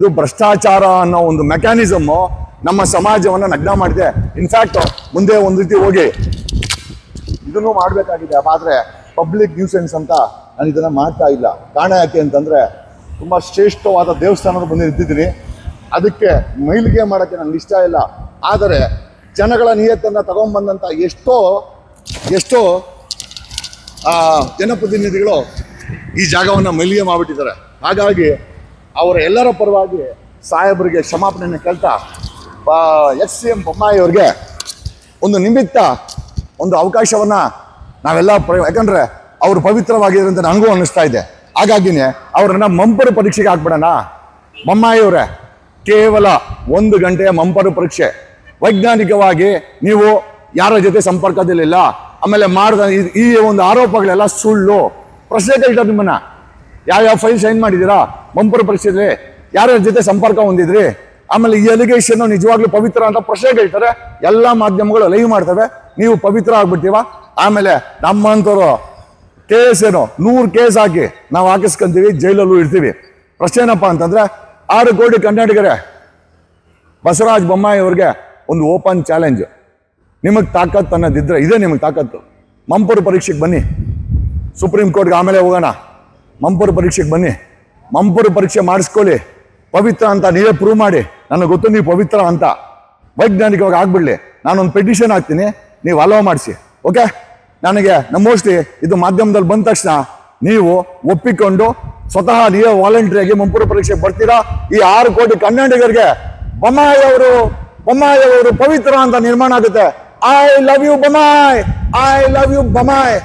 ಇದು ಭ್ರಷ್ಟಾಚಾರ ಅನ್ನೋ ಒಂದು ಮೆಕ್ಯಾನಿಸಮ್ ನಮ್ಮ ಸಮಾಜವನ್ನ ನಗ್ನ ಮಾಡಿದೆ. ಇನ್ಫ್ಯಾಕ್ಟ್ ಮುಂದೆ ಒಂದು ರೀತಿ ಹೋಗಿ. ಇದನ್ನು ಮಾಡಬೇಕಾಗಿದೆ, ಆದ್ರೆ ಪಬ್ಲಿಕ್ ನ್ಯೂಸೆನ್ಸ್ ಅಂತ ನಾನು ಇದನ್ನ ಮಾಡ್ತಾ ಇಲ್ಲ. ಕಾರಣ ಯಾಕೆ ಅಂತಂದ್ರೆ ತುಂಬಾ ಶ್ರೇಷ್ಠವಾದ ದೇವಸ್ಥಾನದ ಬಂದು ನಿಂತಿದ್ದೀನಿ ಅದಕ್ಕೆ ಮೈಲಿಗೆ ಮಾಡೋಕ್ಕೆ ನನಗೆ ಇಷ್ಟ ಇಲ್ಲ. ಆದರೆ ಜನಗಳ ನಿಯತ್ತನ್ನು ತಗೊಂಬಂದಂಥ ಎಷ್ಟೋ ಎಷ್ಟೋ ಜನಪ್ರತಿನಿಧಿಗಳು ಈ ಜಾಗವನ್ನು ಮೈಲಿಗೆ ಮಾಡಿಬಿಟ್ಟಿದ್ದಾರೆ. ಹಾಗಾಗಿ ಅವರ ಎಲ್ಲರ ಪರವಾಗಿ ಸಾಹೇಬರಿಗೆ ಕ್ಷಮಾಪಣೆಯನ್ನು ಕೇಳ್ತಾ ಎಸ್ ಸಿ ಎಂ ಬೊಮ್ಮಾಯಿ ಅವ್ರಿಗೆ ಒಂದು ನಿಮಿತ್ತ, ಒಂದು ಅವಕಾಶವನ್ನು ನಾವೆಲ್ಲ ಯಾಕಂದರೆ ಅವರು ಪವಿತ್ರವಾಗಿದ್ದಾರೆ ಅಂತ ನನಗೂ ಅನ್ನಿಸ್ತಾ ಇದೆ. ಹಾಗಾಗಿನೇ ಅವ್ರನ್ನ ಮಂಪರು ಪರೀಕ್ಷೆಗೆ ಹಾಕ್ಬಿಡೋಣ. ಬೊಮ್ಮಾಯಿ ಅವರೇ, ಕೇವಲ ಒಂದು ಗಂಟೆಯ ಮಂಪರು ಪರೀಕ್ಷೆ. ವೈಜ್ಞಾನಿಕವಾಗಿ ನೀವು ಯಾರ ಜೊತೆ ಸಂಪರ್ಕದಲ್ಲಿಲ್ಲ, ಆಮೇಲೆ ಮಾಡಿದ ಈ ಒಂದು ಆರೋಪಗಳೆಲ್ಲ ಸುಳ್ಳು. ಪ್ರಶ್ನೆ ಕೇಳ್ತಾರೆ ನಿಮ್ಮನ್ನ. ಯಾವ್ಯಾವ ಫೈಲ್ ಸೈನ್ ಮಾಡಿದ್ದೀರಾ? ಮಂಪುರ ಪರೀಕ್ಷೆಯಲ್ಲಿ ಯಾರ್ಯಾರ ಜೊತೆ ಸಂಪರ್ಕ ಹೊಂದಿದ್ರಿ? ಆಮೇಲೆ ಈ ಅಲಿಗೇಷನ್ ನಿಜವಾಗ್ಲೂ ಪವಿತ್ರ ಅಂತ ಪ್ರಶ್ನೆ ಕೇಳ್ತಾರೆ. ಎಲ್ಲಾ ಮಾಧ್ಯಮಗಳು ಲೈವ್ ಮಾಡ್ತವೆ. ನೀವು ಪವಿತ್ರ ಆಗ್ಬಿಡ್ತೀವ ಆಮೇಲೆ ನಮ್ಮಂಥವ್ರು ಕೇಸ್ ಏನು? ನೂರು ಕೇಸ್ ಹಾಕಿ ನಾವು ಹಾಕಿಸ್ಕೊಂತೀವಿ, ಜೈಲಲ್ಲೂ ಇರ್ತೀವಿ. ಪ್ರಶ್ನೆ ಏನಪ್ಪ ಅಂತಂದ್ರೆ, ಆರು ಕೋಟಿ ಕನ್ನಡಿಗರೇ, ಬಸವರಾಜ ಬೊಮ್ಮಾಯಿ ಅವ್ರಿಗೆ ಒಂದು ಓಪನ್ ಚಾಲೆಂಜ್ ನಿಮಗೆ ತಾಕತ್ತು ಅನ್ನೋದಿದ್ರೆ, ಇದೇ ನಿಮಗೆ ತಾಕತ್ತು. ಮಂಪರು ಪರೀಕ್ಷೆಗೆ ಬನ್ನಿ. ಸುಪ್ರೀಂ ಕೋರ್ಟ್ಗೆ ಆಮೇಲೆ ಹೋಗೋಣ. ಮಂಪರು ಪರೀಕ್ಷೆಗೆ ಬನ್ನಿ. ಮಂಪರು ಪರೀಕ್ಷೆ ಮಾಡಿಸ್ಕೊಳ್ಳಿ. ಪವಿತ್ರ ಅಂತ ನೀವೇ ಪ್ರೂವ್ ಮಾಡಿ. ನನಗೆ ಗೊತ್ತು ನೀವು ಪವಿತ್ರ ಅಂತ. ವೈಜ್ಞಾನಿಕವಾಗಿ ಆಗ್ಬಿಡ್ಲಿ. ನಾನೊಂದು ಪೆಟಿಷನ್ ಹಾಕ್ತೀನಿ. ನೀವು ಅಲೋ ಮಾಡಿಸಿ. ಓಕೆ ನನಗೆ ಮೋಸ್ಟ್ಲಿ ಇದು ಮಾಧ್ಯಮದಲ್ಲಿ ಬಂದ ತಕ್ಷಣ ನೀವು ಒಪ್ಪಿಕೊಂಡು ಸ್ವತಃ ನೀವೇ ವಾಲಂಟ್ರಿಯಾಗಿ ಮಂಪರು ಪರೀಕ್ಷೆ ಬರ್ತೀರಾ? ಈ ಆರು ಕೋಟಿ ಕನ್ನಡಿಗರಿಗೆ ಬೊಮ್ಮಾಯಿ ಅವರು ಬೊಮ್ಮಾಯಿ ಅವರು ಪವಿತ್ರ ಅಂತ ನಿರ್ಮಾಣ ಆಗುತ್ತೆ. I love you Bommai. I love you Bommai.